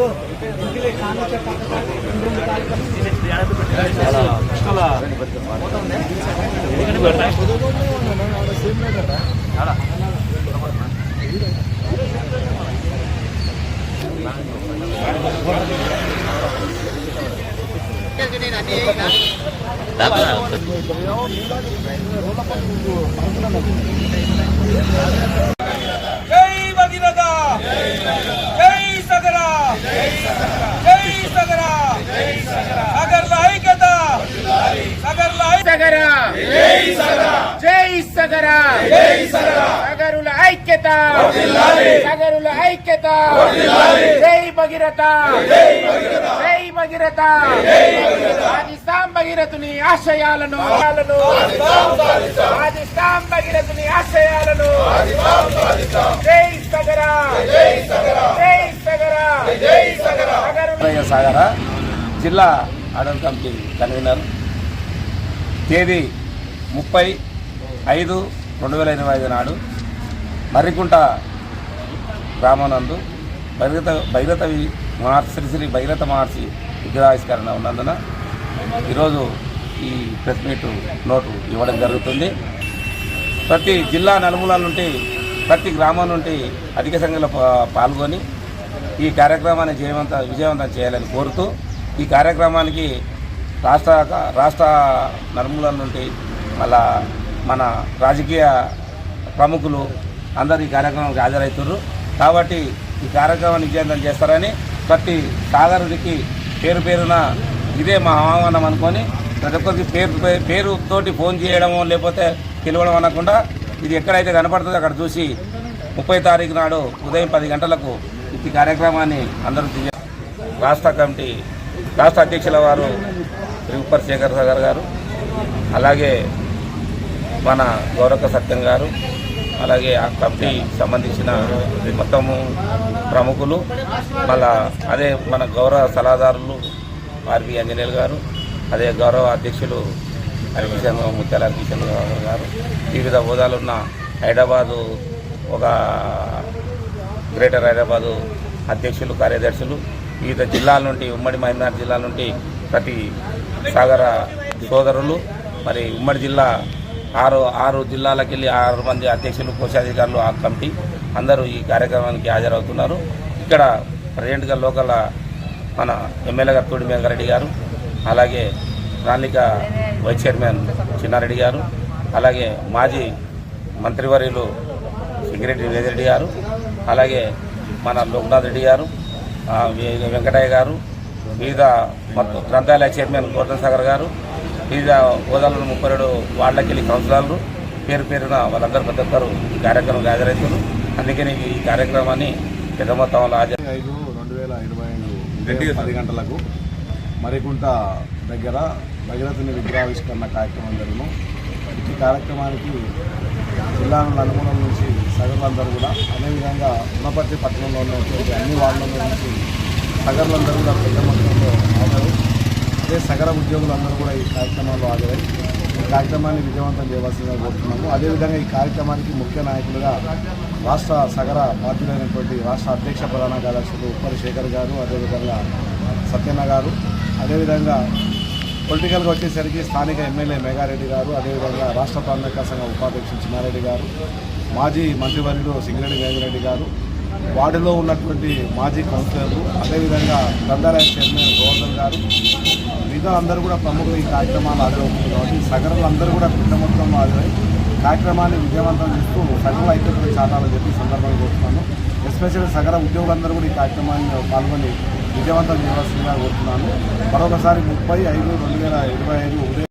Terima kasih telah సగరా జై సగరా సగరుల ఐక్యత! సగరుల ఐక్యత! జై భగీరథ! జై భగీరథ! సాం భగీరథుని ఆశయాలను! సాం భగీరథుని ఆశయాలను! జై సగరా జై సగరా జై సగరా సగరుల సాగర జిల్లా ఆడల్ కమిటీ కన్వీనర్ తేదీ ముప్పై ఐదు రెండు వేల ఎనభై ఐదు నాడు మర్రికుంట గ్రామనందు భైరత భైరత మహర్షి శ్రీ శ్రీ భైరత మహర్షి విగ్రహావిష్కరణ ఉన్నందున ఈరోజు ఈ ప్రెస్ మీట్ నోటు ఇవ్వడం జరుగుతుంది. ప్రతి జిల్లా నలుమూల నుండి ప్రతి గ్రామం నుండి అధిక సంఖ్యలో పాల్గొని ఈ కార్యక్రమాన్ని జయవంత విజయవంతం చేయాలని కోరుతూ ఈ కార్యక్రమానికి రాష్ట్ర రాష్ట్ర నర్ముల నుండి మళ్ళా మన రాజకీయ ప్రముఖులు అందరూ ఈ కార్యక్రమానికి హాజరవుతున్నారు కాబట్టి ఈ కార్యక్రమాన్ని విజయవంతం చేస్తారని ప్రతి సాగరుడికి పేరు పేరున ఇదే మా ఆహ్వానం అనుకొని ప్రతి ఒక్కరికి పేరు పే- పేరుతోటి ఫోన్ చేయడమో లేకపోతే పిలవడం అనకుండా ఇది ఎక్కడైతే కనపడుతుందో అక్కడ చూసి ముప్పై తారీఖు నాడు ఉదయం పది గంటలకు ఈ కార్యక్రమాన్ని అందరూ రాష్ట్ర కమిటీ రాష్ట్ర అధ్యక్షుల వారు శ్రీ శేఖర్ సాగర్ గారు అలాగే మన గౌరవ సత్యం గారు అలాగే ఆ కమిటీ సంబంధించిన మొత్తము ప్రముఖులు మళ్ళా అదే మన గౌరవ సలహాదారులు ఆర్బి ఇంజనీర్ గారు అదే గౌరవ అధ్యక్షులు హరికిషన్ ముత్యాల హరికిషన్ గారు వివిధ హోదాలు ఉన్న హైదరాబాదు ఒక గ్రేటర్ హైదరాబాదు అధ్యక్షులు కార్యదర్శులు వివిధ జిల్లాల నుండి ఉమ్మడి మహబూబ్నగర్ జిల్లాల నుండి ప్రతి సాగర సోదరులు మరి ఉమ్మడి జిల్లా ఆరు ఆరు జిల్లాలకు వెళ్ళి ఆరు మంది అధ్యక్షులు కోశాధికారులు ఆ కమిటీ అందరూ ఈ కార్యక్రమానికి హాజరవుతున్నారు. ఇక్కడ ప్రజెంట్గా లోకల్ మన ఎమ్మెల్యే గారు తోడి వెంకరెడ్డి గారు అలాగే ప్రణాళిక వైస్ చైర్మన్ చిన్నారెడ్డి గారు అలాగే మాజీ మంత్రివర్యులు సింగిరెడ్డి రెడ్డి గారు అలాగే మన లోక్నాథ్ రెడ్డి గారు వెంకటయ్య గారు వివిధ మొత్తం గ్రంథాలయ చైర్మన్ గోవర్ధన్ సాగర్ గారు వివిధ హోదాలను ముప్పై రెండు వాళ్ళకెళ్ళి కౌన్సిలర్లు పేరు పేరున వాళ్ళందరూ ప్రతి ఒక్కరు ఈ కార్యక్రమం హాజరవుతారు అందుకని ఈ కార్యక్రమాన్ని పెద్ద మొత్తంలో హాజరు ఐదు రెండు వేల ఇరవై ఐదు పది గంటలకు మరికుంట దగ్గర భగీరథుని విగ్రహావిష్కరణ కార్యక్రమం జరుగును. ఈ కార్యక్రమానికి జిల్లాను నలుమూలల నుంచి సగర్లందరూ కూడా అదేవిధంగా ఉన్నపర్తి పట్టణంలో ఉన్నటువంటి అన్ని వాళ్ళ నుంచి సగర్లందరూ కూడా పెద్ద మొత్తంలో హాజరు అదే సగర ఉద్యోగులందరూ కూడా ఈ కార్యక్రమంలో హాజరై ఈ కార్యక్రమాన్ని విజయవంతం చేయవలసిందిగా కోరుతున్నాము. అదేవిధంగా ఈ కార్యక్రమానికి ముఖ్య నాయకులుగా రాష్ట్ర సగర బాధ్యులైనటువంటి రాష్ట్ర అధ్యక్ష ప్రధాన కార్యదర్శులు ఉప్పరి శేఖర్ గారు అదేవిధంగా సత్యన్న గారు అదేవిధంగా పొలిటికల్గా వచ్చేసరికి స్థానిక ఎమ్మెల్యే మెగారెడ్డి గారు అదేవిధంగా రాష్ట్ర ప్రాంతక సంఘ ఉపాధ్యక్షులు చిన్నారెడ్డి గారు మాజీ మంత్రివర్యుడు సింగిరెడ్డి వేగిరెడ్డి గారు వార్డులో ఉన్నటువంటి మాజీ కౌన్సిలర్లు అదేవిధంగా గ్రంథాలయ చైర్మన్ గోవర్ధన్ గారు మిగతా అందరూ కూడా ప్రముఖులు ఈ కార్యక్రమాలు హాజరవుతుంది కాబట్టి సగరులు అందరూ కూడా పెద్ద మొత్తంలో హాజరై కార్యక్రమాన్ని విజయవంతం చేస్తూ సగరుల అయితే చాటాలని చెప్పి సందర్భంగా కోరుతున్నాను. ఎస్పెషల్లీ సగర ఉద్యోగులందరూ కూడా ఈ కార్యక్రమాన్ని పాల్గొని విజయవంతం చేయవలసిందిగా కోరుతున్నాను. మరొకసారి ముప్పై ఐదు రెండు వేల ఇరవై ఐదు ఉదయం